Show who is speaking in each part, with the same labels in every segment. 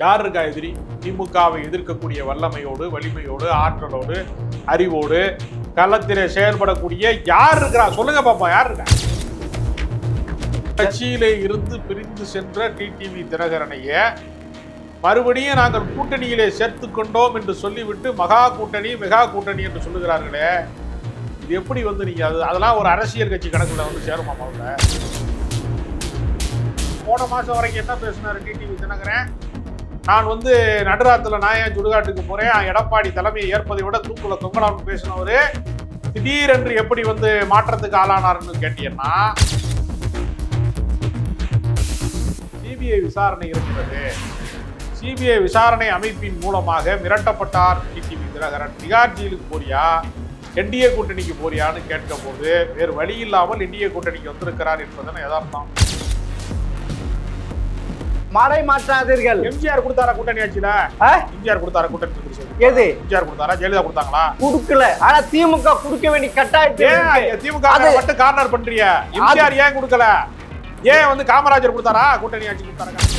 Speaker 1: யார் இருக்கா எதிரி? திமுகவை எதிர்க்கக்கூடிய வல்லமையோடு வலிமையோடு ஆற்றலோடு அறிவோடு களத்திலே செயல்படக்கூடிய யார் இருக்கிறா? சொல்லுங்க பாப்பா யார் இருக்கா? கட்சியிலே இருந்து பிரிந்து சென்ற டிடிவி தினகரனைய மறுபடியும் நாங்கள் கூட்டணியிலே சேர்த்து கொண்டோம் என்று சொல்லிவிட்டு மகா கூட்டணி மெகா கூட்டணி என்று சொல்லுகிறார்களே. இது எப்படி வந்து நீங்க அது அதெல்லாம் ஒரு அரசியல் கட்சி கணக்குல வந்து சேருமா முதல்ல? போன மாசம் வரைக்கும் என்ன பேசினாரு டிடிவி தினகரன்? நான் வந்து நடுராத்துல நான் ஏன் சுடுகாட்டுக்கு போறேன். எடப்பாடி தலைமையை ஏற்பதை விட தூக்குல தொங்கலாம்னு பேசினவரு திடீரென்று எப்படி வந்து மாற்றத்துக்கு ஆளானார்னு கேட்டீங்கன்னா சிபிஐ விசாரணை இருக்கிறது. சிபிஐ விசாரணை அமைப்பின் மூலமாக மிரட்டப்பட்டார் டிடிவி தினகரன். திகார் ஜெயிலுக்கு போறியா? என்டிஏ கூட்டணிக்கு போறியான்னு கேட்க போது வேறு வழி இல்லாமல் என்டிஏ கூட்டணிக்கு வந்திருக்கிறார் என்பதன் எதார்த்தம்
Speaker 2: மடை மாற்றாதீர்கள்.
Speaker 1: எம்ஜிஆர் கொடுத்தாரா கூட்டணி ஆட்சியில? எம்ஜிஆர் கொடுத்தாரா கூட்டணி?
Speaker 2: எது?
Speaker 1: எம்ஜிஆர் கொடுத்தாரா? ஜெயலலிதா கொடுத்தாங்களா?
Speaker 2: குடுக்கல. ஆனா திமுக குடுக்க வேண்டிய இருக்கு.
Speaker 1: திமுக மட்டும் கார்னர் பண்றிய எம்ஜிஆர் ஏன் கொடுக்கல? ஏன் வந்து காமராஜர் கொடுத்தாரா? கூட்டணி ஆட்சி கொடுத்தாரா?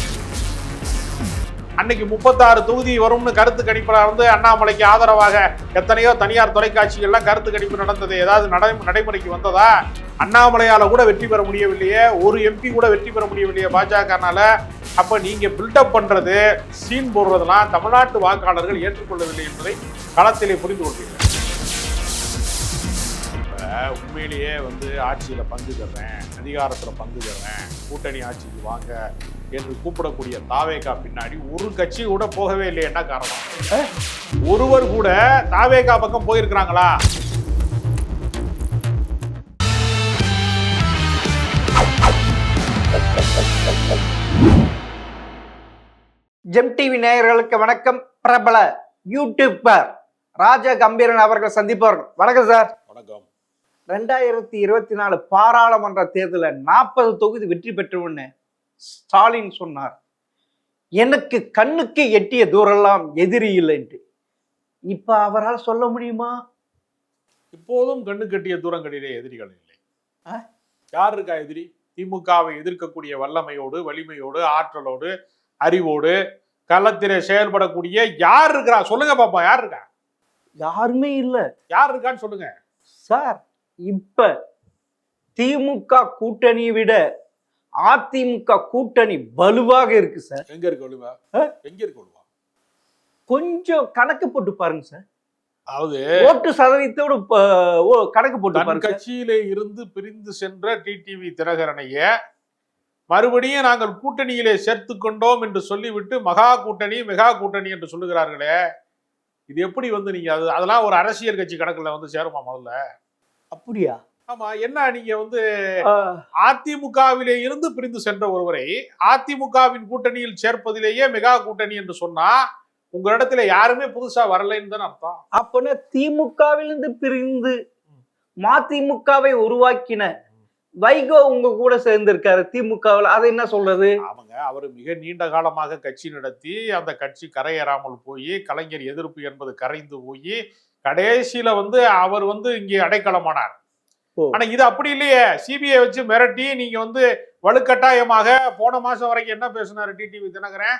Speaker 1: அன்னைக்கு முப்பத்தாறு தொகுதி வரும்னு கருத்து கணிப்பில் வந்து அண்ணாமலைக்கு ஆதரவாக எத்தனையோ தனியார் தொலைக்காட்சிகள்லாம் கருத்து கணிப்பு நடந்தது. ஏதாவது நடை நடைமுறைக்கு வந்ததா? அண்ணாமலையால் கூட வெற்றி பெற முடியவில்லையே. ஒரு எம்பி கூட வெற்றி பெற முடியவில்லையே பாஜகனால. அப்போ நீங்கள் பில்டப் பண்ணுறது சீன் போடுறதெல்லாம் தமிழ்நாட்டு வாக்காளர்கள் ஏற்றுக்கொள்ளவில்லை என்பதை களத்திலே புரிந்து கொள்கிறேன் உண்மையிலேயே வந்து ஆட்சியில் பங்கு தர்றேன் அதிகாரத்தில் பங்கு தர்றேன் கூட்டணி ஆட்சிக்கு வாங்க என்று கூப்பிடக்கூடிய தாவேகா பின்னாடி ஒரு கட்சி கூட போகவே இல்லை என்ன காரணம்? ஒருவர் கூட தாவேகா பக்கம் போயிருக்கிறாங்களா?
Speaker 2: ஜெம் டிவி நேயர்களுக்கு வணக்கம். பிரபல யூடியூபர் ராஜ கம்பீரன் அவர்கள் சந்திப்பவர்கள். வணக்கம் சார்.
Speaker 1: வணக்கம்.
Speaker 2: ரெண்டாயிரத்தி இருபத்தி நாலு பாராளுமன்ற தேர்தலில் நாற்பது தொகுதி வெற்றி பெற்றவுடனே ஸ்டாலின் சொன்னார் எனக்கு கண்ணுக்கு எட்டிய தூரெல்லாம் எதிரி இல்லைன்ட்டு. இப்ப அவரால் சொல்ல முடியுமா?
Speaker 1: இப்போதும் கண்ணு கட்டிய தூரங்களிலே எதிரிகள் இல்லை.
Speaker 2: ஆ?
Speaker 1: யார் இருக்கா எதிரி? திமுகவை எதிர்க்கக்கூடிய வல்லமையோடு வலிமையோடு ஆற்றலோடு அறிவோடு களத்திலே செயல்படக்கூடிய யார் இருக்கிறா சொல்லுங்க பாப்போம் யார் இருக்கா?
Speaker 2: யாருமே இல்லை.
Speaker 1: யார் இருக்கான்னு சொல்லுங்க.
Speaker 2: சார் இப்ப திமுக கூட்டணியை விட அதிமுக கூட்டணி வலுவாக இருக்கு சார்.
Speaker 1: எங்க இருக்கு
Speaker 2: ஆ?
Speaker 1: எங்க இருக்கு ஒழுவா
Speaker 2: கொஞ்சம் கணக்கு போட்டு பாருங்க சார்.
Speaker 1: அதாவது
Speaker 2: ஓட்டு சதவீதத்தோட கணக்கு போட்டு பாருங்க.
Speaker 1: கட்சியிலே இருந்து பிரிந்து சென்ற டிடிவி தினகரனைய மறுபடியும் நாங்கள் கூட்டணியிலே சேர்த்து கொண்டோம் என்று சொல்லிவிட்டு மகா கூட்டணி மெகா கூட்டணி என்று சொல்லுகிறார்களே. இது எப்படி வந்து நீங்க அது அதெல்லாம் ஒரு அரசியல் கட்சி கணக்குல வந்து சேருமா முதல்ல?
Speaker 2: அப்படியா?
Speaker 1: ஆமா என்ன நீங்க வந்து அதிமுகவிலே இருந்து பிரிந்து சென்ற ஒருவரை அதிமுகவின் கூட்டணியில் சேர்ப்பதிலேயே மெகா கூட்டணி என்று சொன்னா உங்க இடத்துல யாருமே புதுசா வரலைன்னு தானே அர்த்தம்.
Speaker 2: அப்பனா திமுகவிலிருந்து பிரிந்து மதிமுகவை உருவாக்கின வைகோ உங்க கூட சேர்ந்திருக்காரு திமுகவில். அதை என்ன சொல்றது?
Speaker 1: அவங்க அவர் மிக நீண்ட காலமாக கட்சி நடத்தி அந்த கட்சி கரையேறாமல் போய் கலைஞர் எதிர்ப்பு என்பது கரைந்து போய் கடைசியில வந்து அவர் வந்து இங்கே அடைக்கலமானார். ஆனா இது அப்படி இல்லையே. சிபிஐ வச்சு மிரட்டி நீங்க வந்து வலுக்கட்டாயமாக போன மாசம் வரைக்கும் என்ன பேசினாரு டிடிவி தினகரன்?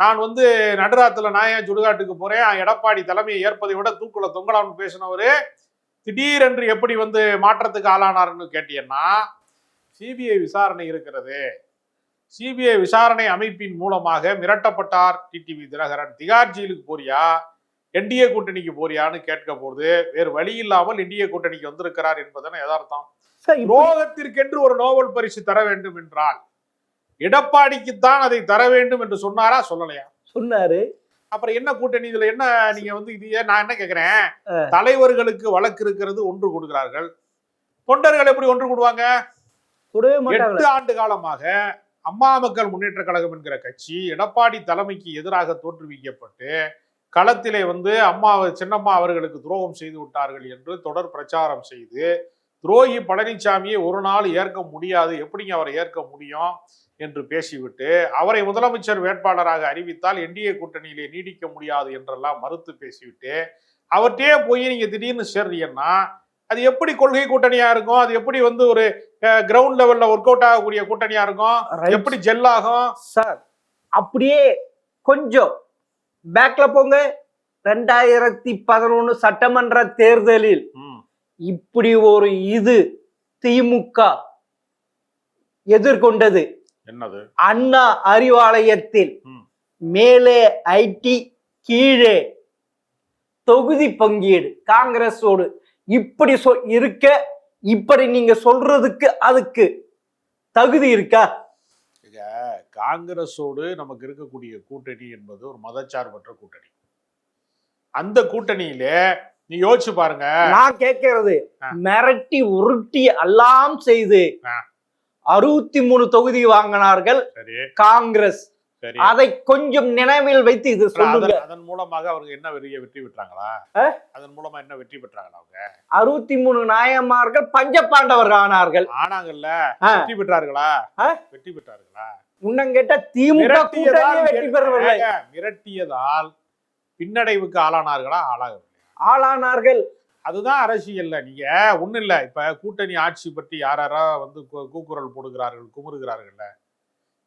Speaker 1: நான் வந்து நடுராத்துல நான் ஏன் சுடுகாட்டுக்கு போறேன்? எடப்பாடி தலைமையை ஏற்பதை விட தூக்குல தொங்கலாம்னு பேசினவரு திடீரென்று எப்படி வந்து மாற்றத்துக்கு ஆளானாருன்னு கேட்டீங்கன்னா சிபிஐ விசாரணை இருக்கிறது. சிபிஐ விசாரணை அமைப்பின் மூலமாக மிரட்டப்பட்டார் டிடிவி தினகரன். திகார் ஜெயிலுக்கு போறியா? என்டிஏ கூட்டணிக்கு போறியான்னு கேட்க போது வேறு வழி இல்லாமல் என்டிஏ கூட்டணிக்கு வந்திருக்கிறார் என்பதன யதார்த்தம்? துரோகத்திற்கென்று ஒரு நோபல் பரிசு தர வேண்டும் என்றால் எடப்பாடிக்குத்தான் அதை தர வேண்டும் என்று சொன்னாரா? சொல்லலையா?
Speaker 2: சொன்னாரு.
Speaker 1: அப்புறம் என்ன கூட்டணி? இதுல என்ன நீங்க வந்து இது நான் என்ன கேக்குறேன். தலைவர்களுக்கு வழக்கு இருக்கிறது ஒன்று கொடுக்கிறார்கள். தொண்டர்கள் எப்படி ஒன்று கூடுவாங்க? எட்டு ஆண்டு காலமாக அம்மா மக்கள் முன்னேற்ற கழகம் என்கிற கட்சி எடப்பாடி தலைமைக்கு எதிராக தோற்றுவிக்கப்பட்டு களத்திலே வந்து அம்மா சின்னம்மா அவர்களுக்கு துரோகம் செய்து விட்டார்கள் என்று தொடர் பிரச்சாரம் செய்து துரோகி பழனிசாமியை ஒரு நாள் ஏற்க முடியாது எப்படிங்க அவரை ஏற்க முடியும் என்று பேசிவிட்டு அவரை முதலமைச்சர் வேட்பாளராக அறிவித்தால் என்டிஏ கூட்டணியிலே நீடிக்க முடியாது என்றெல்லாம் மறுத்து பேசிவிட்டு அவர்கிட்டயே போய் நீங்க திடீர்னு சேர்றீங்கன்னா அது எப்படி கொள்கை கூட்டணியா இருக்கும்? அது எப்படி வந்து ஒரு கிரவுண்ட் லெவல்ல ஒர்க் அவுட் ஆகக்கூடிய கூட்டணியா இருக்கும். எப்படி ஜெல் ஆகும்?
Speaker 2: சார் அப்படியே கொஞ்சம் பேக்ல போங்க. ரெண்டாயிரத்தி பதினொன்னு சட்டமன்ற தேர்தலில் இப்படி ஒரு இது திமுக எதிர்கொண்டது.
Speaker 1: என்னது?
Speaker 2: அண்ணா அறிவாலயத்தில். மேலே ஐடி கீழே தொகுதி பங்கீடு. காங்கிரஸோடு இப்படி சொ இருக்க இப்படி நீங்க சொல்றதுக்கு அதுக்கு தகுதி இருக்கா?
Speaker 1: காங்கிரஸோடு நமக்கு இருக்கக்கூடிய கூட்டணி என்பது ஒரு மதச்சார்பற்ற கூட்டணி. அந்த கூட்டணியிலே நீ யோசிச்சு பாருங்க.
Speaker 2: நான் கேட்கிறது. மிரட்டி உருட்டி எல்லாம் செய்து. அறுபத்தி மூணு தொகுதி வாங்கினார்கள் காங்கிரஸ். அதை கொஞ்சம் நினைவில் வைத்து இது சொல்லுங்க.
Speaker 1: அதன் மூலமாக அவங்க என்ன வெறிய வெற்றி பெற்றாங்களா? அதன் மூலமா என்ன வெற்றி பெற்றாங்களா அவங்க?
Speaker 2: அறுபத்தி மூணு நாயன்மார்கள் பஞ்சபாண்டவர்கள் ஆனார்கள்.
Speaker 1: ஆனாங்கல்ல. வெற்றி பெற்றார்களா? வெற்றி பெற்றார்களா?
Speaker 2: இன்னும் கேட்டா திமுக வெற்றி பெறவில்லை.
Speaker 1: மிரட்டியதால் பின்னடைவுக்கு ஆளானார்களா? ஆளாக
Speaker 2: ஆளானார்கள்.
Speaker 1: அதுதான் அரசியல்ல நீங்க ஒண்ணும் இல்ல. இப்ப கூட்டணி ஆட்சி பற்றி யார் யாரா வந்து கூக்குரல் போடுகிறார்கள் குமுறுகிறார்கள்ல.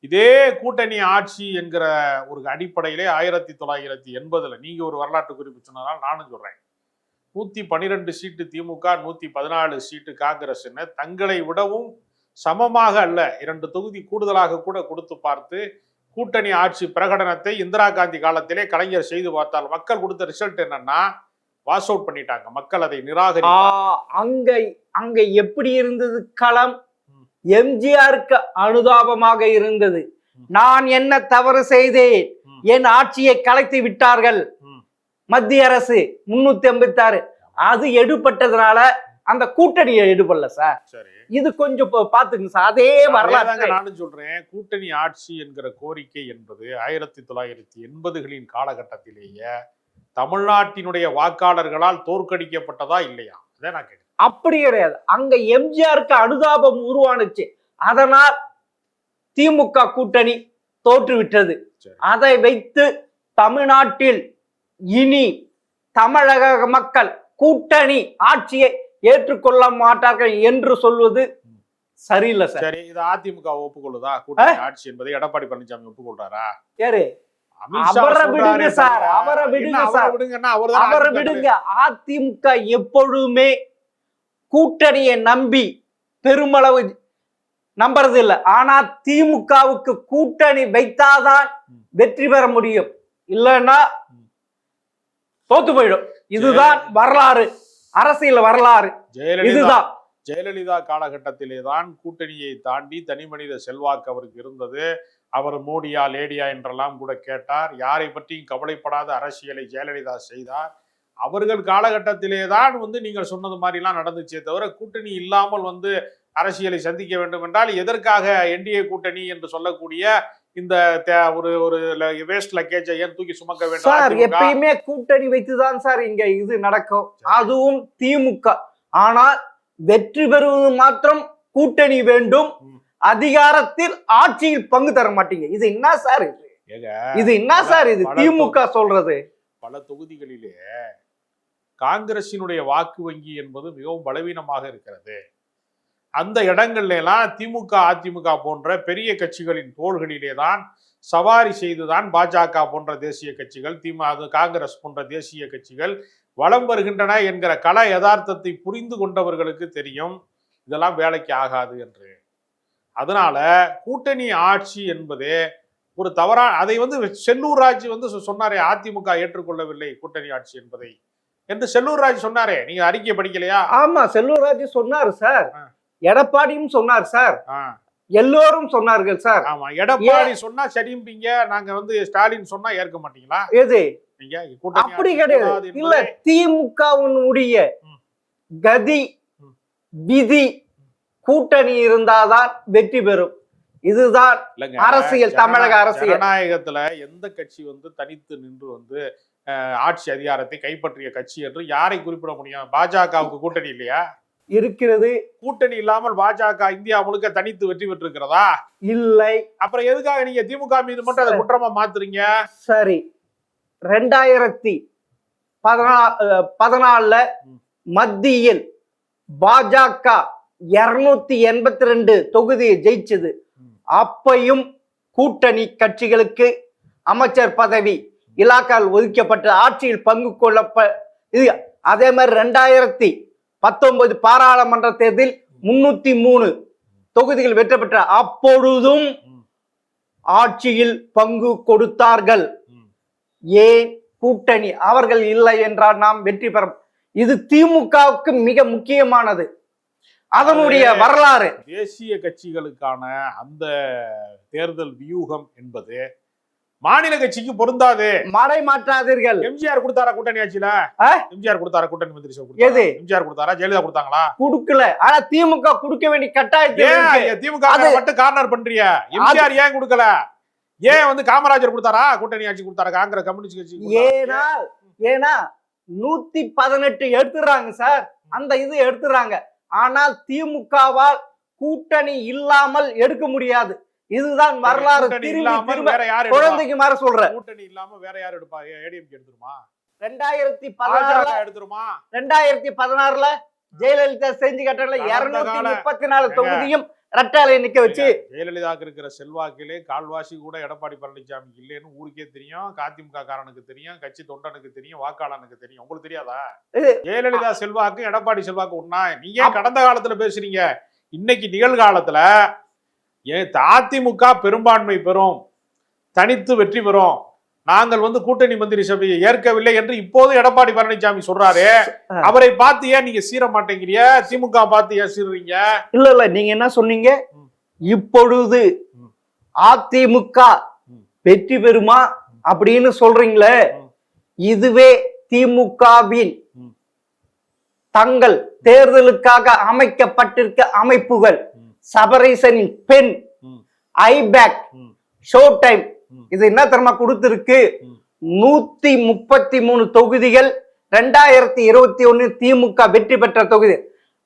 Speaker 1: இதே கூட்டணி ஆட்சி என்கிற ஒரு அடிப்படையிலே ஆயிரத்தி தொள்ளாயிரத்தி எண்பதுல நீங்க ஒரு வரலாற்று குறிப்பு சொன்னதால் நானும் சொல்றேன். நூத்தி பன்னிரெண்டு சீட்டு திமுக நூத்தி பதினாலு சீட்டு காங்கிரஸ் தங்களை விடவும் சமமாக அல்ல. இரண்டு தொகுதி கூடுதலாக கூட கொடுத்து பார்த்து கூட்டணி ஆட்சி பிரகடனத்தை இந்திரா காந்தி காலத்திலே கலைஞர் செய்து பார்த்தால் மக்கள் கொடுத்த ரிசல்ட் என்னன்னா வாஷ் அவுட் பண்ணிட்டாங்க. மக்கள் அதை நிராகரி
Speaker 2: அங்க அங்க எப்படி இருந்தது களம்? எம்ஜிஆருக்கு அனுதாபமாக இருந்தது. நான் என்ன தவறு செய்தேன். என் ஆட்சியை கலைத்து விட்டார்கள். மத்திய அரசு முன்னூத்தி ஐம்பத்தி ஆறு அது எடுபட்டதுனால அந்த கூட்டணியை எடுபடல சார். இது கொஞ்சம் பாத்துங்க சார். அதே வரலாற்று.
Speaker 1: நானும் சொல்றேன். கூட்டணி ஆட்சி என்கிற கோரிக்கை என்பது ஆயிரத்தி தொள்ளாயிரத்தி எண்பதுகளின் காலகட்டத்திலேயே தமிழ்நாட்டினுடைய வாக்காளர்களால் தோற்கடிக்கப்பட்டதா இல்லையா? அதான் நான் கேட்கிறேன்.
Speaker 2: அப்படி கிடையாது. அங்க எம்ஜிஆருக்கு அனுதாபம் உருவானுச்சு. அதனால் திமுக கூட்டணி தோற்றுவிட்டது.
Speaker 1: சரி.
Speaker 2: அதை வைத்து தமிழ்நாட்டில் இனி தமிழக மக்கள் கூட்டணி ஆட்சியை ஏற்றுக்கொள்ள மாட்டார்கள் என்று சொல்வது சரியில்லை சார்.
Speaker 1: சரி இது அதிமுக ஒப்புக்கொள்ளுதா? கூட்டணி ஆட்சி என்பதை எடப்பாடி பழனிசாமி ஒப்புக்கொள்றாரா?
Speaker 2: யாரு
Speaker 1: அமித்ஷா
Speaker 2: அவரை விடுங்க சார், அவரை விடுங்க
Speaker 1: அவரை
Speaker 2: சார். விடுங்க. அதிமுக எப்பொழுதுமே கூட்டணியை நம்பி பெருமளவு நம்புறது இல்ல. ஆனா திமுகவுக்கு கூட்டணி வைத்தாதான். வெற்றி பெற முடியும்? இல்லைன்னா. தோத்து போயிடும். இதுதான் வரலாறு. அரசியல் வரலாறு. இதுதான்.
Speaker 1: ஜெயலலிதா காலகட்டத்திலே தான் கூட்டணியை தாண்டி தனி மனித செல்வாக்கு அவருக்கு இருந்தது. அவர் மோடியா லேடியா என்றெல்லாம் கூட கேட்டார். யாரை பற்றியும் கவலைப்படாத அரசியலை ஜெயலலிதா செய்தார். அவர்கள் காலகட்டத்திலே தான் வந்து நீங்கள் சொன்னது மாதிரிலாம் நடந்துச்சே தவிர கூட்டணி இல்லாமல் வந்து அரசியலை சந்திக்க வேண்டும் என்றால் எதற்காக என்டிஏ கூட்டணி என்று சொல்லக்கூடிய இந்த ஒரு ஒரு வேஸ்ட் லக்கேஜை ஏன் தூக்கி சுமக்க வேண்டும்
Speaker 2: சார்? எப்பயுமே கூட்டணி வைத்துதான் சார் இங்க இது நடக்கும். அதுவும் திமுக ஆனால் வெற்றி பெறுவது மாத்திரம் கூட்டணி வேண்டும். அதிகாரத்தில் ஆட்சியில் பங்கு தர மாட்டீங்க இது என்ன சார் இது என்ன சார் இது திமுக சொல்றது
Speaker 1: பல தொகுதிகளிலே காங்கிரசினுடைய வாக்கு வங்கி என்பது மிகவும் பலவீனமாக இருக்கிறது. அந்த இடங்கள்லாம் திமுக அதிமுக போன்ற பெரிய கட்சிகளின் தோள்களிலே தான் சவாரி செய்துதான் பாஜக போன்ற தேசிய கட்சிகள் திமுக காங்கிரஸ் போன்ற தேசிய கட்சிகள் வலம் வருகின்றன என்கிற கல யதார்த்தத்தை புரிந்து கொண்டவர்களுக்கு தெரியும். இதெல்லாம் வேலைக்கு ஆகாது என்று. அதனால கூட்டணி ஆட்சி என்பதே ஒரு தவறான அதை வந்து செல்லூர் ராஜ் வந்து சொன்னாரே அதிமுக ஏற்றுக்கொள்ளவில்லை கூட்டணி ஆட்சி என்பதை. என்று செல்லூர் ராஜ் சொன்னாரே. நீங்க அறிக்கை படிக்கலையா?
Speaker 2: ஆமா செல்வராஜ் சொன்னாரு சார். எடப்பாடியும் சொன்னார் சார். எல்லோரும் சொன்னார்கள் சார்.
Speaker 1: ஆமா எடப்பாடி சொன்னா சரிம்பீங்க நாங்க வந்து ஸ்டாலின் சொன்னா ஏற்க மாட்டீங்களா?
Speaker 2: எது? அப்படி கிடையாது. இல்ல
Speaker 1: ம்.
Speaker 2: கதி. விதி கூட்டணி இருந்தாதான் வெற்றி பெறும். இதுதான் அரசியல், தமிழக அரசியல்.
Speaker 1: ஜனநாயகத்துல எந்த கட்சி வந்து தனித்து நின்று வந்து ஆட்சி அதிகாரத்தை கைப்பற்றிய கட்சி என்று யாரை குறிப்பிட முடியும்? பாஜகவுக்கு கூட்டணி இல்லையா?
Speaker 2: இருக்கிறது.
Speaker 1: கூட்டணி இல்லாமல் பாஜக இந்தியா முழுக்க தனித்து வெற்றி பெற்றிருக்கிறதா?
Speaker 2: இல்லை.
Speaker 1: அப்புறம் எதுக்காக நீங்க திமுக மீது மட்டும் அதை குற்றமா மாத்துறீங்க?
Speaker 2: சரி. ரெண்டாயிரத்தி பதினா பதினாலுல. மத்தியில் பாஜக இருநூத்தி எண்பத்தி ரெண்டு தொகுதியை ஜெயிச்சது. அப்பையும் கூட்டணி கட்சிகளுக்கு அமைச்சர் பதவி இலாக்கால் ஒதுக்கப்பட்டு ஆட்சியில் பங்கு கொள்ளப்ப இது அதே மாதிரி ரெண்டாயிரத்தி பத்தொன்பது பாராளுமன்ற தேர்தலில் முன்னூத்தி மூணு தொகுதிகள் வெற்றி பெற்ற அப்பொழுதும். ஆட்சியில் பங்கு கொடுத்தார்கள். ஏன் கூட்டணி அவர்கள் இல்லை என்றால் நாம் வெற்றி பெற இது திமுகவுக்கு மிக முக்கியமானது அதனுடைய
Speaker 1: அது-
Speaker 2: வரலாறு
Speaker 1: தேசிய கட்சிகளுக்கான அந்த தேர்தல் வியூகம் என்பது மாநில கட்சிக்கு பொருந்தாது.
Speaker 2: மடை மாற்றாதீர்கள்.
Speaker 1: எம்ஜிஆர் கொடுத்தாரா கூட்டணி ஆட்சியில? எம்ஜிஆர் கொடுத்தாரா கூட்டணி மந்திரி
Speaker 2: எது?
Speaker 1: எம்ஜிஆர் கொடுத்தாரா? ஜெயலலிதா கொடுத்தாங்களா?
Speaker 2: கொடுக்கல. ஆனா திமுக கொடுக்க வேண்டிய.
Speaker 1: இங்க திமுக மட்டும் கார்னர் பண்றிய எம்ஜிஆர் ஏன் கொடுக்கல? ஏன் வந்து காமராஜர் கொடுத்தாரா? கூட்டணி ஆட்சி கொடுத்தாரா? காங்கிரஸ் கம்யூனிஸ்ட் கட்சி?
Speaker 2: ஏன்னா ஏன்னா நூத்தி பதினெட்டு எடுத்துறாங்க சார். அந்த இது எடுத்துறாங்க ஆனால் திமுகவால் கூட்டணி இல்லாமல் எடுக்க முடியாது. இதுதான் வரலாறு? குழந்தைக்கு மாற சொல்ற.
Speaker 1: கூட்டணி இல்லாம வேற யார் எடுப்பா? ஏடிஎம்கே எடுத்துருமா?
Speaker 2: ரெண்டாயிரத்தி பதினாறுல
Speaker 1: எடுத்துருமா?
Speaker 2: ரெண்டாயிரத்தி பதினாறுல ஜெயலலிதா செஞ்சு கட்டல இருநூத்தி முப்பத்தி நாலு. தொகுதியும் ரெட்டாலை நிக்க வச்சு.
Speaker 1: ஜெயலலிதாக்கு இருக்கிற செல்வாக்கிலே கால்வாசி கூட எடப்பாடி பழனிசாமி இல்லைன்னு ஊருக்கே தெரியும் அதிமுக காரனுக்கு தெரியும் கட்சி தொண்டனுக்கு தெரியும் வாக்காளனுக்கு தெரியும். உங்களுக்கு தெரியாதா? ஜெயலலிதா செல்வாக்கு எடப்பாடி செல்வாக்கு ஒண்ணா? நீங்க ஏன் கடந்த காலத்துல பேசுறீங்க? இன்னைக்கு நிகழ்காலத்துல ஏன் அதிமுக பெரும்பான்மை பெறும் தனித்து வெற்றி பெறும் நாங்கள் வந்து கூட்டணி மந்திரி சபையை ஏற்கவில்லை என்று இப்போது எடப்பாடி பழனிசாமி சொல்றாரு அவரை பார்த்து ஏன் நீங்க சீர மாட்டேங்கிறீங்க திமுக பார்த்து ஏன் சீர்றீங்க
Speaker 2: இல்ல இல்ல நீங்க என்ன சொன்னீங்க. இப்பொழுது. அதிமுக. வெற்றி பெறுமா அப்படின்னு சொல்றீங்களே. இதுவே திமுகவின். தங்கள் தேர்தலுக்காக அமைக்கப்பட்டிருக்க அமைப்புகள். சபரீசனின் பெண். ஐபேக். Show time. இது என்ன தெரியுமா கொடுத்திருக்கு. நூத்தி முப்பத்தி மூணு தொகுதிகள் ரெண்டாயிரத்தி இருபத்தி ஒண்ணு திமுக வெற்றி பெற்ற தொகுதி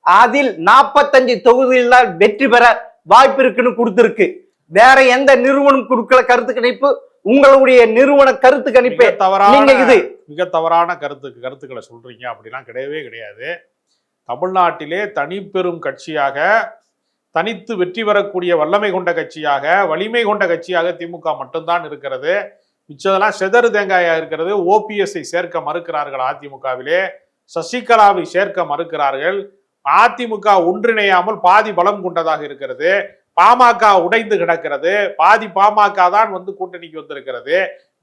Speaker 2: அதில் நாற்பத்தஞ்சு தொகுதியில் தான் வெற்றி பெற வாய்ப்பு இருக்குன்னு கொடுத்திருக்கு வேற எந்த நிறுவனம் கொடுக்கல கருத்து கணிப்பு உங்களுடைய நிறுவன கருத்து கணிப்பு
Speaker 1: மிக தவறான
Speaker 2: இது
Speaker 1: மிக தவறான கருத்து கருத்துக்களை சொல்றீங்க அப்படிலாம் கிடையவே கிடையாது தமிழ்நாட்டிலே தனிப்பெரும் கட்சியாக தனித்து வெற்றி பெறக்கூடிய வல்லமை கொண்ட கட்சியாக வலிமை கொண்ட கட்சியாக திமுக மட்டும்தான் இருக்கிறது. மிச்சதெல்லாம் செதறு தேங்காயா இருக்கிறது. ஓபிஎஸ்ஐ சேர்க்க மறுக்கிறார்கள் அதிமுகவிலே. சசிகலாவை சேர்க்க மறுக்கிறார்கள். அதிமுக ஒன்றிணையாமல் பாதி பலம் கொண்டதாக இருக்கிறது. பாமக உடைந்து கிடக்கிறது. பாதி பாமக தான் வந்து கூட்டணிக்கு வந்திருக்கிறது.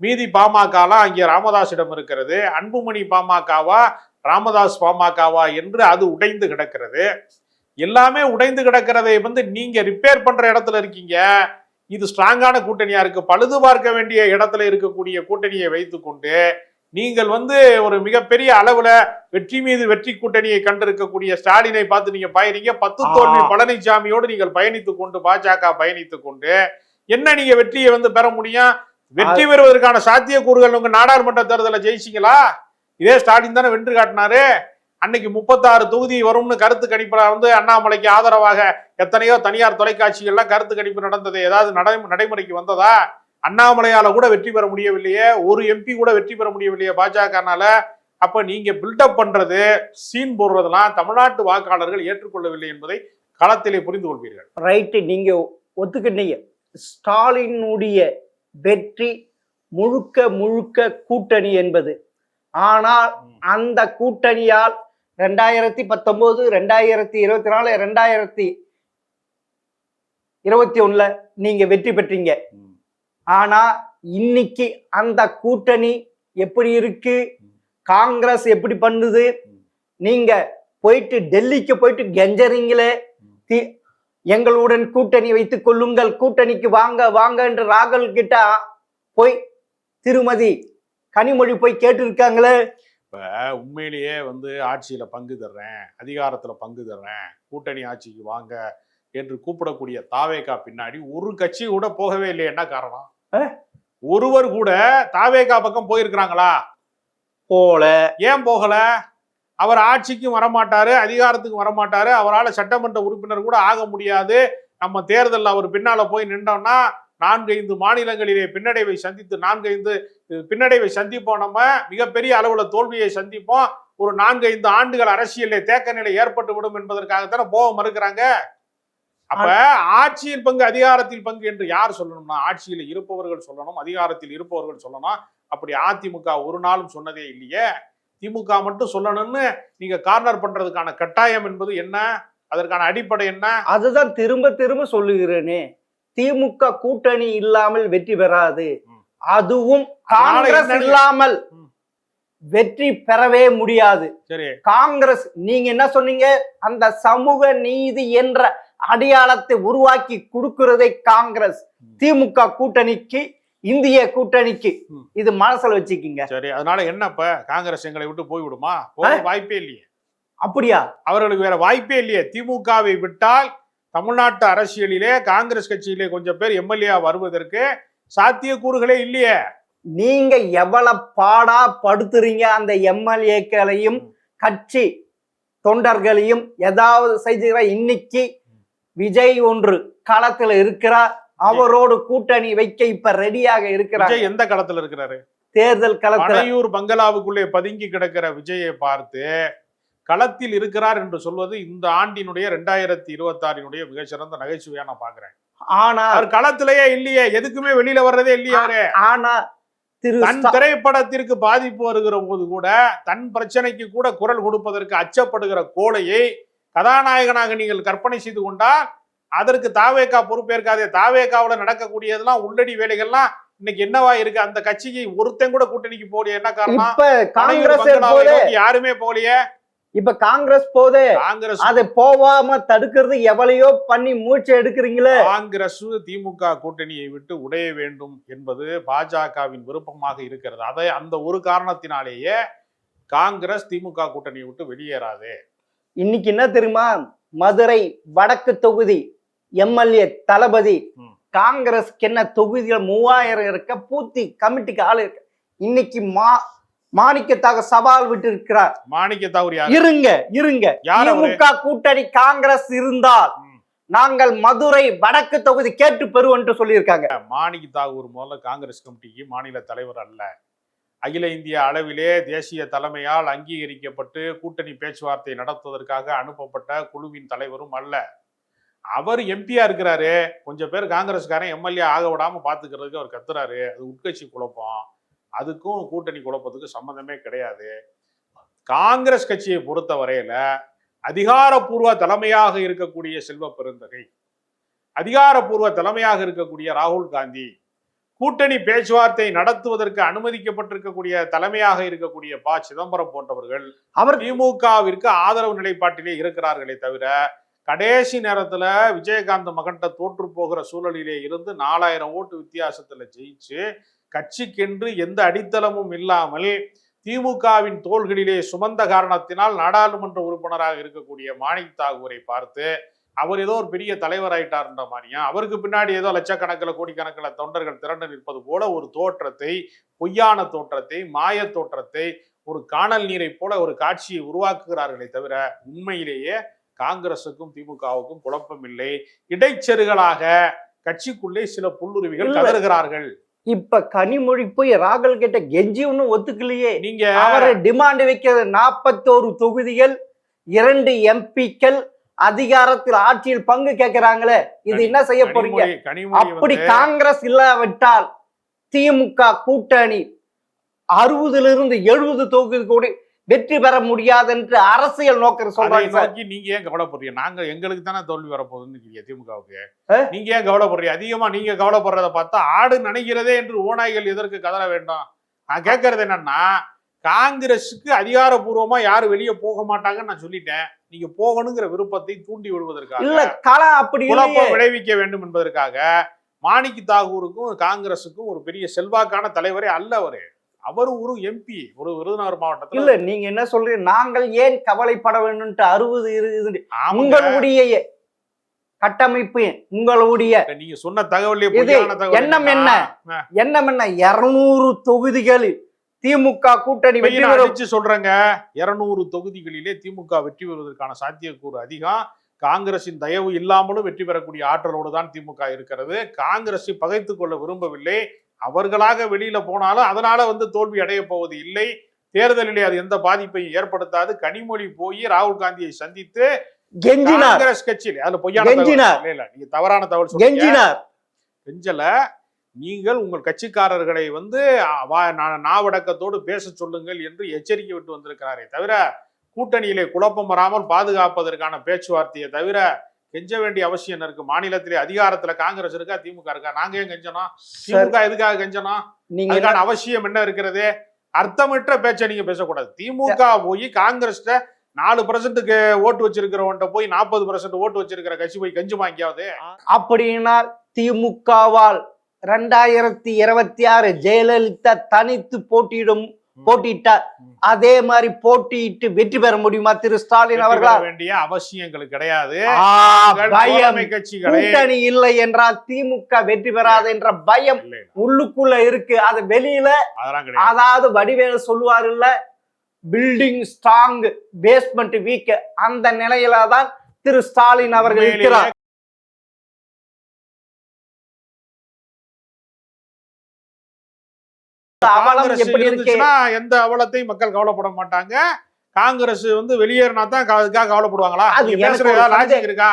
Speaker 1: மீதி பாமகலாம் அங்கே ராமதாஸிடம் இருக்கிறது. அன்புமணி பாமகவா ராமதாஸ் பாமகவா என்று அது உடைந்து கிடக்கிறது. எல்லாமே உடைந்து கிடக்கிறதை வந்து நீங்க ரிப்பேர் பண்ற இடத்துல இருக்கீங்க. இது ஸ்ட்ராங்கான கூட்டணியா இருக்கு. பழுது பார்க்க வேண்டிய இடத்துல இருக்கக்கூடிய கூட்டணியை வைத்துக்கொண்டு நீங்கள் வந்து ஒரு மிகப்பெரிய அளவுல வெற்றி மீது வெற்றி கூட்டணியை கண்டிருக்கக்கூடிய ஸ்டாலினை பார்த்து நீங்க பயணிங்க பத்து தோல்வி. பழனிசாமியோடு நீங்கள் பயணித்துக் கொண்டு பாஜக பயணித்துக் கொண்டு என்ன நீங்க வெற்றியை வந்து பெற முடியும்? வெற்றி பெறுவதற்கான சாத்தியக்கூறுகள் உங்க நாடாளுமன்ற தேர்தலை ஜெயிச்சிங்களா? இதே ஸ்டாலின் தானே வென்று காட்டினாரு. அன்னைக்கு முப்பத்தாறு தொகுதி வரும்னு கருத்து கணிப்புல வந்து அண்ணாமலைக்கு ஆதரவாக எத்தனையோ தனியார் தொலைக்காட்சிகள்லாம் கருத்து கணிப்பு நடந்தது. ஏதாவது நடை நடைமுறைக்கு வந்ததா? அண்ணாமலையால கூட வெற்றி பெற முடியவில்லையே. ஒரு எம்பி கூட வெற்றி பெற முடியவில்லையே பாஜகனால. அப்ப நீங்க பில்டப் பண்றது சீன் போடுறதெல்லாம் தமிழ்நாட்டு வாக்காளர்கள் ஏற்றுக்கொள்ளவில்லை என்பதை களத்திலே புரிந்து கொள்வீர்கள்.
Speaker 2: ரைட்டு நீங்க ஒத்துக்கிட்டீங்க. ஸ்டாலினுடைய வெற்றி முழுக்க முழுக்க கூட்டணி என்பது. ஆனால் அந்த கூட்டணியால் ரெண்டாயிரத்தி பத்தொன்பது ரெண்டாயிரத்தி இருபத்தி நாலு ரெண்டாயிரத்தி இருபத்தி ஒண்ணுல நீங்க வெற்றி பெற்றீங்க. ஆனா இன்னைக்கு அந்த கூட்டணி எப்படி இருக்கு? காங்கிரஸ் எப்படி பண்ணுது? நீங்க போயிட்டு டெல்லிக்கு போயிட்டு கெஞ்சறீங்களே? தி- எங்களுடன் கூட்டணி வைத்துக் கொள்ளுங்கள். கூட்டணிக்கு வாங்க வாங்க என்று ராகுல் கிட்ட போய் திருமதி கனிமொழி போய் கேட்டு இருக்காங்களே
Speaker 1: இப்ப உண்மையிலேயே வந்து ஆட்சியில பங்கு தர்றேன் அதிகாரத்துல பங்கு தர்றேன் கூட்டணி ஆட்சிக்கு வாங்க என்று கூப்பிடக்கூடிய தாவேகா பின்னாடி ஒரு கட்சி கூட போகவே இல்லை என்ன காரணம்? ஒருவர் கூட தாவேகா பக்கம் போயிருக்கிறாங்களா?
Speaker 2: போல.
Speaker 1: ஏன் போகல? அவர் ஆட்சிக்கும் வரமாட்டாரு அதிகாரத்துக்கும் வரமாட்டாரு அவரால் சட்டமன்ற உறுப்பினர் கூட ஆக முடியாது. நம்ம தேர்தலில் அவர் பின்னால போய் நின்றோம்னா நான்கைந்து மாநிலங்களிலே பின்னடைவை சந்தித்து நான்கைந்து பின்னடைவை சந்திப்போம் நம்ம. மிகப்பெரிய அளவுல தோல்வியை சந்திப்போம். ஒரு நான்கைந்து ஆண்டுகள் அரசியலில் தேக்க நிலை ஏற்பட்டு விடும் என்பதற்காகத்தானே போக மறுக்கிறாங்க. அப்ப ஆட்சியில் பங்கு அதிகாரத்தில் பங்கு என்று யார் சொல்லணும்னா ஆட்சியில் இருப்பவர்கள் சொல்லணும் அதிகாரத்தில் இருப்பவர்கள் சொல்லணும். அப்படி அதிமுக ஒரு நாளும் சொன்னதே இல்லையே. திமுக மட்டும் சொல்லணும்னு நீங்க கார்னர் பண்றதுக்கான கட்டாயம் என்பது என்ன? அதற்கான அடிப்படை என்ன?
Speaker 2: அதுதான் திரும்ப திரும்ப சொல்லுகிறேனே. திமுக கூட்டணி இல்லாமல் வெற்றி பெறாது. அதுவும் காங்கிரஸ் இல்லாமல். வெற்றி பெறவே முடியாது. காங்கிரஸ் நீங்க என்ன சொன்னீங்க? அந்த சமூக நீதி என்ற அடையாளத்தை உருவாக்கி கொடுக்கிறதே காங்கிரஸ். திமுக கூட்டணிக்கு இந்திய கூட்டணிக்கு. இது மனசுல வச்சுக்கிங்க.
Speaker 1: சரி அதனால என்ன இப்ப? காங்கிரஸ் எங்களை விட்டு போய் விடுமா? போக வாய்ப்பே இல்லையே.
Speaker 2: அப்படியா?
Speaker 1: அவர்களுக்கு வேற வாய்ப்பே இல்லையே. திமுகவை விட்டால் தமிழ்நாட்டு அரசியலிலே காங்கிரஸ் கட்சியிலே கொஞ்சம் பேர் எம்எல்ஏ வருவதற்கு சாத்தியக்கூறுகளே இல்லையே.
Speaker 2: நீங்க எவ்வளவு பாடா படுத்துறீங்க அந்த எம்எல்ஏக்களையும் கட்சி தொண்டர்களையும் ஏதாவது செய்துகிற இன்னைக்கு விஜய் ஒன்று களத்துல இருக்கிறார். அவரோடு கூட்டணி வைக்க இப்ப ரெடியாக இருக்கிறார்.
Speaker 1: விஜய் எந்த களத்துல இருக்கிறாரு?
Speaker 2: தேர்தல் களத்துல.
Speaker 1: பங்களாவுக்குள்ளே பதுங்கி கிடக்கிற விஜயை பார்த்து களத்தில் இருக்கிறார் என்று சொல்வது இந்த ஆண்டினுடைய ரெண்டாயிரத்தி இருபத்தி ஆறினுடைய மிகச்சிறந்த நகைச்சுவையா நான் பாக்குறேன்
Speaker 2: ஆனா
Speaker 1: அவர் களத்திலேயே இல்லையே எதுக்குமே வெளியில வர்றதே இல்லையே அவரு.
Speaker 2: ஆனா
Speaker 1: தன் திரைப்படத்திற்கு பாதிப்பு வருகிற போது கூட தன் பிரச்சனைக்கு கூட குரல் கொடுப்பதற்கு அச்சப்படுகிற கோழையை கதாநாயகனாக நீங்கள் கற்பனை செய்து கொண்டால் அதற்கு தாவேக்கா பொறுப்பேற்காதே. தாவேக்காவுல நடக்கக்கூடியதெல்லாம் உள்ளடி வேலைகள்லாம் இன்னைக்கு என்னவா இருக்கு? அந்த கட்சிக்கு ஒருத்தன் கூட கூட்டணிக்கு போலியே என்ன காரணம்? யாருமே போலியே
Speaker 2: இப்ப காங்கிரஸ் போது
Speaker 1: காங்கிரஸ்
Speaker 2: அது போவாம தடுக்கிறது எவ்வளையோ பண்ணி மூச்சை எடுக்கிறீங்களே?
Speaker 1: காங்கிரஸ் திமுக கூட்டணியை விட்டு உடைய வேண்டும் என்பது பாஜகவின் விருப்பமாக இருக்கிறது. அதை அந்த ஒரு காரணத்தினாலேயே காங்கிரஸ் திமுக கூட்டணியை விட்டு வெளியேறாது.
Speaker 2: இன்னைக்கு என்ன தெரியுமா? மதுரை வடக்கு தொகுதி எம்எல்ஏ தளபதி. காங்கிரஸ்க்கு என்ன தொகுதிகள் மூவாயிரம் இருக்க பூத்தி கமிட்டிக்கு ஆள் இருக்கு. இன்னைக்கு மா மாணிக்கத்தாக சவால் விட்டு இருக்கிறார்
Speaker 1: மாணிக்க தாவூர் யாரு?
Speaker 2: இருங்க இருங்க? திமுக கூட்டணி காங்கிரஸ் இருந்தால். நாங்கள் மதுரை வடக்கு தொகுதி கேட்டு பெறுவோம் சொல்லியிருக்காங்க.
Speaker 1: மாணிக்க தாகூர் முதல்ல காங்கிரஸ் கமிட்டிக்கு மாநில தலைவர் அல்ல. அகில இந்திய அளவிலே தேசிய தலைமையால் அங்கீகரிக்கப்பட்டு கூட்டணி பேச்சுவார்த்தை நடத்துவதற்காக அனுப்பப்பட்ட குழுவின் தலைவரும் அல்ல. அவர் எம்பியா இருக்கிறாரு. கொஞ்சம் பேர் காங்கிரஸ்காரன் எம்எல்ஏ ஆக விடாம பாத்துக்கிறதுக்கு அவர் கத்துறாரு. அது உட்கட்சி குழப்பம். அதுக்கும் கூட்டணி குழப்பத்துக்கும் சம்மந்தமே கிடையாது. காங்கிரஸ் கட்சியை பொறுத்த வரையில அதிகாரப்பூர்வ தலைமையாக இருக்கக்கூடிய செல்வ பெருந்தகை அதிகாரப்பூர்வ தலைமையாக இருக்கக்கூடிய ராகுல் காந்தி கூட்டணி பேச்சுவார்த்தை நடத்துவதற்கு அனுமதிக்கப்பட்டிருக்கக்கூடிய தலைமையாக இருக்கக்கூடிய ப. சிதம்பரம் போன்றவர்கள்
Speaker 2: அவர்
Speaker 1: திமுகவிற்கு ஆதரவு நிலைப்பாட்டிலே இருக்கிறார்களே தவிர கடைசி நேரத்துல விஜயகாந்த் மகன்கிட்ட தோற்று போகிற சூழலிலே இருந்து நாலாயிரம் ஓட்டு வித்தியாசத்துல ஜெயிச்சு கட்சிக்கென்று எந்த அடித்தளமும் இல்லாமல் திமுகவின் தோள்களிலே சுமந்த காரணத்தினால் நாடாளுமன்ற உறுப்பினராக இருக்கக்கூடிய மாணிக் தாகூரை பார்த்து அவர் ஏதோ ஒரு பெரிய தலைவர் ஆயிட்டார்ன்ற மாதிரியா? அவருக்கு பின்னாடி ஏதோ லட்சக்கணக்கில் கோடிக்கணக்கில் தொண்டர்கள் திரண்டு நிற்பது போல ஒரு தோற்றத்தை பொய்யான தோற்றத்தை மாய தோற்றத்தை ஒரு காணல் நீரை போல ஒரு காட்சியை உருவாக்குகிறார்களே தவிர உண்மையிலேயே காங்கிரசுக்கும் திமுகவுக்கும் குழப்பம் இல்லை இடைச்செருகலாக கட்சிக்குள்ளே சில புல்லுருவிகள். கதறுகிறார்கள்.
Speaker 2: இப்ப கனிமொழி போய் ராகுல் கிட்ட கெஞ்சி ஒன்னும் ஒத்துக்கலையே.
Speaker 1: நீங்க
Speaker 2: அவரை டிமாண்ட் வைக்கிறது நாற்பத்தோரு தொகுதிகள் இரண்டு எம்பிக்கள் அதிகாரத்தில் ஆட்சியில் பங்கு கேட்கிறாங்களே. இது என்ன செய்ய போறீங்க? அப்படி காங்கிரஸ் இல்லாவிட்டால் திமுக கூட்டணி அறுபதுல இருந்து எழுபது தொகுதி கூட வெற்றி பெற முடியாது என்று அரசியல் நோக்கம்
Speaker 1: அதை
Speaker 2: சொல்றாங்க
Speaker 1: நீங்க ஏன் கவலைப்படுறீங்க? நாங்க எங்களுக்கு தானே தோல்வி வரப்போகுதுன்னு இருக்கீங்க திமுகவுக்கு? நீங்க ஏன் கவலைப்படுறீங்க? அதிகமா நீங்க கவலைப்படுறத பார்த்தா ஆடு நனைகிறதே என்று ஓநாய்கள் எதற்கு கதற வேண்டாம்? நான் கேட்கறது என்னன்னா காங்கிரஸுக்கு அதிகாரப்பூர்வமா யாரும் வெளியே போக மாட்டாங்கன்னு நான் சொல்லிட்டேன். நீங்க போகணுங்கிற விருப்பத்தை தூண்டி விடுவதற்காக
Speaker 2: இல்ல களம் அப்படி
Speaker 1: விளைவிக்க வேண்டும் என்பதற்காக மாணிக் தாகூருக்கும் காங்கிரசுக்கும் ஒரு பெரிய செல்வாக்கான தலைவரே அல்ல அவரு. அவர் ஒரு எம்பி ஒரு விருதுநகர் மாவட்டத்துல.
Speaker 2: இல்ல நீங்க என்ன சொல்றீங்க? நாங்கள் ஏன் கவலைப்பட வேண்டும்ட்டு அறுபது
Speaker 1: ஆமாங்க.
Speaker 2: உங்களுடைய கட்டமைப்பு உங்களுடைய
Speaker 1: நீங்க சொன்ன தகவலே பொய்யான தகவல்
Speaker 2: எண்ணம் என்ன? என்ன? இருநூறு தொகுதிகளில் திமுக கூட்டணி வெற்றி
Speaker 1: அடிச்சு சொல்றேங்க. இருநூறு தொகுதிகளிலே திமுக வெற்றி பெறுவதற்கான சாத்தியக்கூறு அதிகம். காங்கிரசின் தயவு இல்லாமலும் வெற்றி பெறக்கூடிய ஆற்றலோடு தான் திமுக இருக்கிறது. காங்கிரஸை பகைத்துக் கொள்ள விரும்பவில்லை. அவர்களாக வெளியில போனாலும் அதனால வந்து தோல்வி அடைய போவது இல்லை. தேர்தலிலே அது எந்த பாதிப்பையும் ஏற்படுத்தாது. கனிமொழி போய் ராகுல் காந்தியை சந்தித்து காங்கிரஸ் கட்சியில அதுல பொய்யான நீங்க தவறான தகவல்
Speaker 2: கெஞ்சினார்.
Speaker 1: கெஞ்சல. நீங்கள் உங்கள் கட்சிக்காரர்களை வந்து நாவடக்கத்தோடு பேச சொல்லுங்கள் என்று எச்சரிக்கை விட்டு வந்திருக்கிறாரே தவிர கூட்டணியிலே குழப்பம் வராமல் பாதுகாப்பதற்கான பேச்சுவார்த்தையை தவிர கெஞ்ச வேண்டிய அவசியம் என்ன இருக்கு? மாநிலத்திலே அதிகாரத்துல காங்கிரஸ் இருக்கா? திமுக இருக்கா? நாங்க ஏன் கெஞ்சணும்
Speaker 2: சரி
Speaker 1: திமுக எதுக்காக கெஞ்சணும்
Speaker 2: நீங்க
Speaker 1: அவசியம் என்ன இருக்கிறது? அர்த்தமற்ற பேச்சை நீங்க பேசக்கூடாது. திமுக போய் காங்கிரஸ்ட நாலு பர்சன்ட்டுக்கு ஓட்டு வச்சிருக்கிறவன்ட்ட போய் நாற்பது பர்சன்ட் ஓட்டு வச்சிருக்கிற கட்சி போய் கெஞ்சுமா எங்கேயாவது
Speaker 2: அப்படின்னா திமுகவால் ரெண்டாயிரத்தி இருபத்தி ஆறு ஜெயலலிதா தனித்து போட்டியிடும் போட்டியிட்டார். அதே மாதிரி போட்டியிட்டு வெற்றி பெற முடியுமா திரு ஸ்டாலின்
Speaker 1: வெற்றி பெற
Speaker 2: அவர்களா?
Speaker 1: வேண்டிய அவசியங்கள் கிடையாது.
Speaker 2: கூட்டணி இல்லை என்றால் திமுக வெற்றி பெறாது என்ற பயம் உள்ளுக்குள்ள இருக்கு. அது வெளியில அதாவது வடிவேலு சொல்லுவாரு இல்ல பில்டிங் ஸ்ட்ராங் பேஸ்மெண்ட் வீக் அந்த நிலையில தான் திரு ஸ்டாலின் அவர்கள் இருக்கிறார்.
Speaker 1: காங்கிரஸ் இருந்துச்சுன்னா எந்த அவலத்தையும் மக்கள் கவலைப்பட மாட்டாங்க. காங்கிரஸ் வந்து வெளியேறினா தான் அதுக்காக கவலைப்படுவாங்களா? நீங்க பேசுற லாஜிக்
Speaker 2: சந்தேகம்.
Speaker 1: இருக்கா?